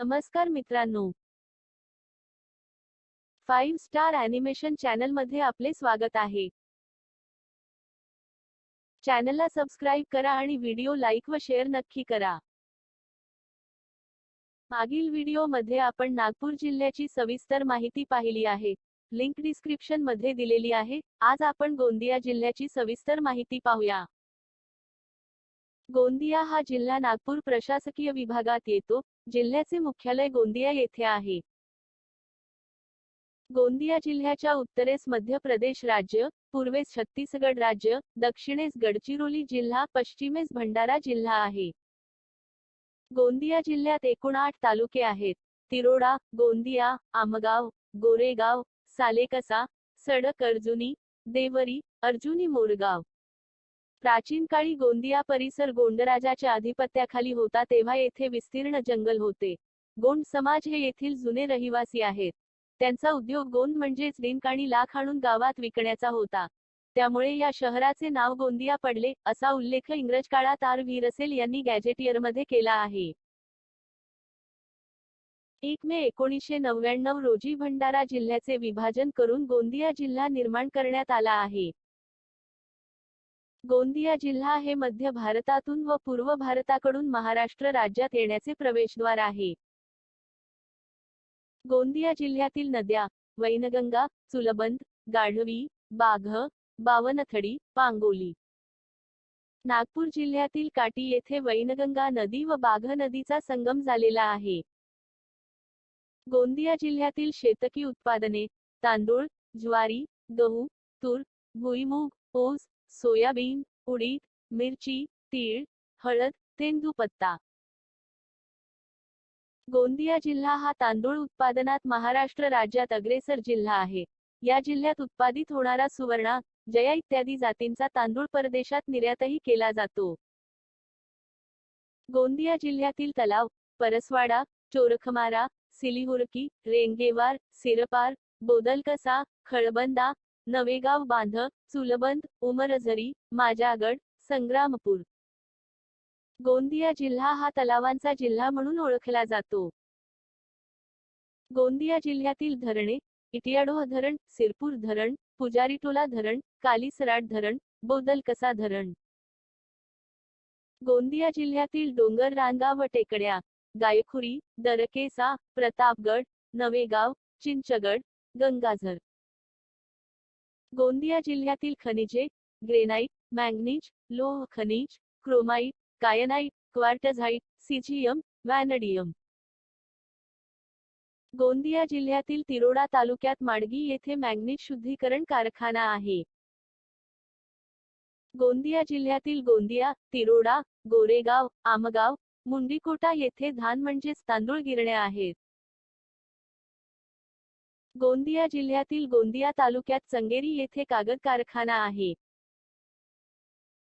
नमस्कार मित्रांनो. Five star animation चॅनलमध्ये आपले स्वागत आहे. चॅनलला सबस्क्राईब करा आणि व्हिडिओ लाईक व शेअर नक्की करा. मागील व्हिडिओमध्ये आपण नागपूर जिल्ह्याची सविस्तर माहिती पाहिली आहे. लिंक डिस्क्रिप्शनमध्ये दिलेली आहे. आज आपण गोंदिया जिल्ह्याची सविस्तर माहिती पाहूया. गोंदिया हा जिल्हा नागपूर प्रशासकीय विभागात येतो. जिल्ह्याचे मुख्यालय गोंदिया येथे आहे. गोंदिया जिल्ह्याच्या उत्तरेस मध्य प्रदेश राज्य पूर्वेस छत्तीसगड राज्य दक्षिणेस गडचिरोली जिल्हा पश्चिमेस भंडारा जिल्हा आहे. गोंदिया जिल्ह्यात एकूण आठ तालुके आहेत. तिरोडा गोंदिया आमगाव गोरेगाव सालेकसा सडक अर्जुनी देवरी अर्जुनी मोरगाव. प्राचीन काळी गोंदिया परिसर गोंडराजाच्या अधिपत्याखाली होता तेव्हा येथे विस्तीर्ण जंगल होते. गोंड समाज हे येथील जुने रहिवासी आहेत. त्यांचा उद्योग गोंद म्हणजेच डिंक आणि लाख आणून गावात विकण्याचा होता. त्यामुळे या शहराचे नाव गोंदिया पडले असा उल्लेख इंग्रज काळात आर. व्ही. रसेल यांनी गॅजेटियरमध्ये केला आहे. एक मे एकोणीसशे नव्याण्णव रोजी भंडारा जिल्ह्याचे विभाजन करून गोंदिया जिल्हा निर्माण करण्यात आला आहे. गोंदिया जिल्हा हे मध्य भारतातून व पूर्व भारताकडून महाराष्ट्र राज्यात येण्याचे प्रवेशद्वार आहे. गोंदिया जिल्ह्यातील नद्या वैनगंगा चुलबंद गाढवी बाघ बावनथडी पांगोली. नागपूर जिल्ह्यातील काटी येथे वैनगंगा नदी व बाघ नदीचा संगम झालेला आहे. गोंदिया जिल्ह्यातील शेतकी उत्पादने तांदूळ ज्वारी गहू तूर भुईमूग ऊस सोयाबीन उडीद मिरची तीळ हळद तेंदूपत्ता. गोंदिया जिल्हा हा तांदूळ उत्पादनात महाराष्ट्र राज्यात अग्रेसर जिल्हा आहे. या जिल्ह्यात उत्पादित होणारा सुवर्णा जया इत्यादी जातींचा तांदूळ परदेशात निर्यातही केला जातो. गोंदिया जिल्ह्यातील तलाव परसवाडा चोरखमारा सिलिहुरकी रेंगेवार सिरपार बोदलकसा खळबंदा नवेगाव बांध चुलबंद उमरझरी माजागड संग्रामपूर. गोंदिया जिल्हा हा तलावांचा जिल्हा म्हणून ओळखला जातो. गोंदिया जिल्ह्यातील धरणे इटियाडोह धरण सिरपूर धरण पुजारीटोला धरण कालीसराट धरण बोदलकसा धरण. गोंदिया जिल्ह्यातील डोंगर रांगा व टेकड्या गायखुरी दरकेसा प्रतापगड नवेगाव चिंचगड गंगाझर. गोंदिया जिल्ह्यातील खनिजे ग्रेनाइट मॅंगनीज लोह खनिज chromite kyanite quartzite caesium vanadium Gondia जिल्ह्यातील तिरोडा तालुक्यात माडगी येथे मॅंगनीज शुद्धीकरण कारखाना आहे. गोंदिया जिल्ह्यातील गोंदिया तिरोडा गोरेगाव आमगाव मुंडीकोटा येथे धान म्हणजेच तांदूळ गिरण्या आहेत. गोंदिया जिल्ह्यातील गोंदिया तालुक्यात चंगेरी येथे कागद कारखाना आहे.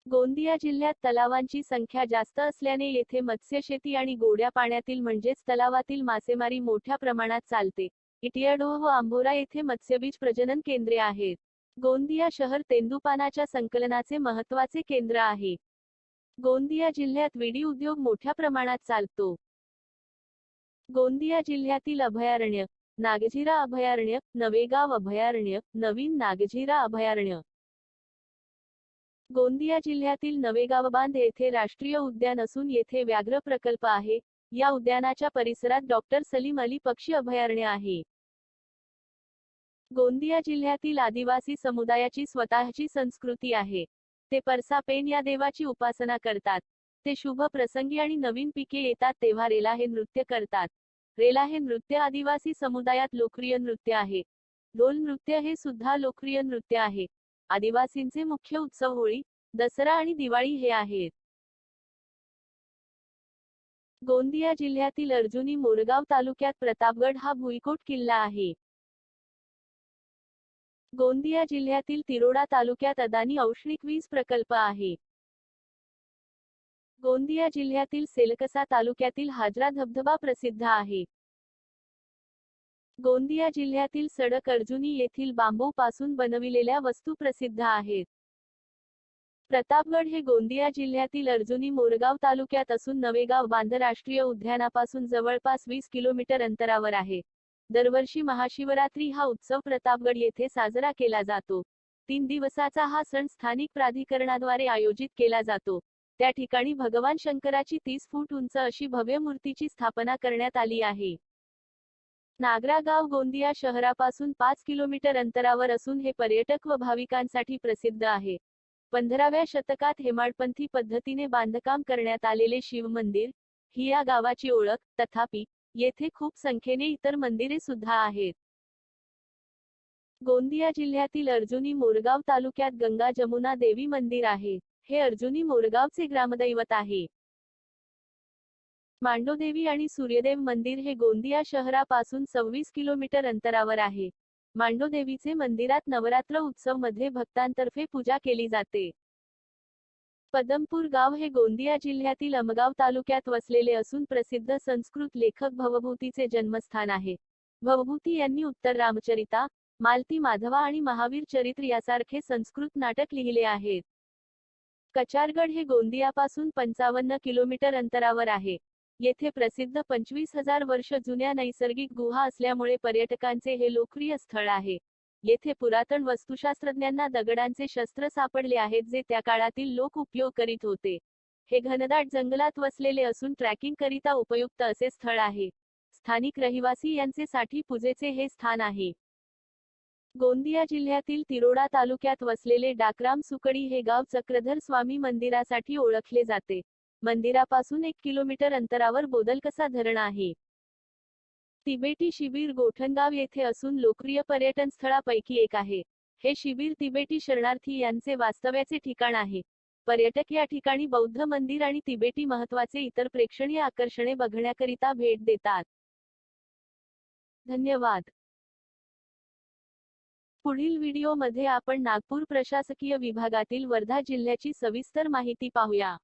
गोंदिया जिल्ह्यात तलावांची संख्या जास्त असल्याने येथे मत्स्यशेती आणि गोड्या पाण्यातील म्हणजेच तलावातील मासेमारी मोठ्या प्रमाणात चालते. इटियाडोह व आंबोरा येथे मत्स्यबीज प्रजनन केंद्रे आहेत. गोंदिया शहर तेंदुपानाच्या संकलनाचे महत्त्वाचे केंद्र आहे. गोंदिया जिल्ह्यात विडी उद्योग मोठ्या प्रमाणात चालतो. गोंदिया जिल्ह्यातील अभयारण्य नागझिरा अभयारण्य नवेगाव अभयारण्य नवीन नागझिरा अभयारण्य. गोंदिया जिल्ह्यातील नवेगाव बांध येथे राष्ट्रीय उद्यान असून येथे व्याघ्र प्रकल्प आहे. या उद्यानाच्या परिसरात डॉक्टर सलीम अली पक्षी अभयारण्य आहे. गोंदिया जिल्ह्यातील आदिवासी समुदायाची स्वतःची संस्कृती आहे. ते परसापेन या देवाची उपासना करतात. ते शुभ प्रसंगी आणि नवीन पिके येतात तेव्हा रेला हे नृत्य करतात. रेला हे नृत्य आदिवासी समुदायात लोकप्रिय नृत्य आहे. ढोल नृत्य हे सुद्धा लोकप्रिय नृत्य आहे. आदिवासींचे मुख्य उत्सव होळी दसरा आणि दिवाळी हे आहेत. गोंदिया जिल्ह्यातील अर्जुनी मोरगाव तालुक्यात प्रतापगड हा भुईकोट किल्ला आहे. गोंदिया जिल्ह्यातील तिरोडा तालुक्यात अदानी औष्णिक वीज प्रकल्प आहे. गोंदिया जिल्ह्यातील सेलकसा तालुक्यातील हाजरा धबधबा प्रसिद्ध आहे. गोंदिया जिल्ह्यातील सडक अर्जुनी येथील बांबू पासून बनविलेल्या वस्तू प्रसिद्ध आहेत. प्रतापगड हे गोंदिया जिल्ह्यातील अर्जुनी मोरगाव तालुक्यात असून नवेगाव बांध राष्ट्रीय उद्यानापासून जवळपास वीस किलोमीटर अंतरावर आहे. दरवर्षी महाशिवरात्री हा उत्सव प्रतापगड येथे साजरा केला जातो. तीन दिवसाचा हा सण स्थानिक प्राधिकरणाद्वारे आयोजित केला जातो. त्या ठिकाणी भगवान शंकराची तीस फूट उंच अशी भव्य मूर्तीची स्थापना करण्यात आली आहे. नागरा गाव गोंदिया शहरापासून पाच किलोमीटर अंतरावर असून हे पर्यटक व भाविकांसाठी प्रसिद्ध आहे. पंधराव्या शतकात हेमाडपंथी पद्धतीने बांधकाम करण्यात आलेले शिव मंदिर ही या गावाची ओळख तथापि येथे खूप संख्येने इतर मंदिरे सुद्धा आहेत. गोंदिया जिल्ह्यातील अर्जुनी मोरगाव तालुक्यात गंगा जमुना देवी मंदिर आहे. हे अर्जुनी मोरगावचे ग्रामदैवत आहे. मांडोदेवी आणि सूर्यदेव मंदिर हे गोंदिया शहरापासून सव्वीस किलोमीटर अंतरावर आहे. मांडोदेवीचे मंदिरात नवरात्र उत्सवमध्ये भक्तांतर्फे पूजा केली जाते. पदमपूर गाव हे गोंदिया जिल्ह्यातील अमगाव तालुक्यात वसलेले असून प्रसिद्ध संस्कृत लेखक भवभूतीचे जन्मस्थान आहे. भवभूती यांनी उत्तर रामचरिता मालती माधवा आणि महावीर चरित्र यासारखे संस्कृत नाटक लिहिले आहेत. कचारगड हे गोंदियापासून पंचावन्न किलोमीटर अंतरावर आहे. येथे प्रसिद्ध पंचवीस हजार वर्ष जुन्या नैसर्गिक गुहा असल्यामुळे पर्यटकांचे हे लोकप्रिय स्थळ आहे. येथे पुरातन वस्तुशास्त्रज्ञांना दगडांचे शस्त्र सापडले आहेत जे त्या काळातील लोक उपयोग करीत होते. हे घनदाट जंगलात वसलेले असून ट्रॅकिंग करिता उपयुक्त असे स्थळ आहे. स्थानिक रहिवासी यांचे साठी पूजेचे हे स्थान आहे. गोंदिया जिल्ह्यातील तिरोडा तालुक्यात वसलेले डाकराम सुकडी हे गाव चक्रधर स्वामी मंदिरासाठी ओळखले जाते. मंदिरापासून एक किलोमीटर अंतरावर बोदलकसा धरण आहे. तिबेटी शिबिर गोठणगाव येथे असून लोकप्रिय पर्यटन स्थळापैकी एक आहे. हे शिबिर तिबेटी शरणार्थी यांचे वास्तव्याचे ठिकाण आहे. पर्यटक या ठिकाणी बौद्ध मंदिर आणि तिबेटी महत्त्वाचे इतर प्रेक्षणीय आकर्षणे बघण्याकरिता भेट देतात. धन्यवाद. पुढील व्हिडिओमध्ये आपण नागपूर प्रशासकीय विभागातील वर्धा जिल्ह्याची सविस्तर माहिती पाहूया.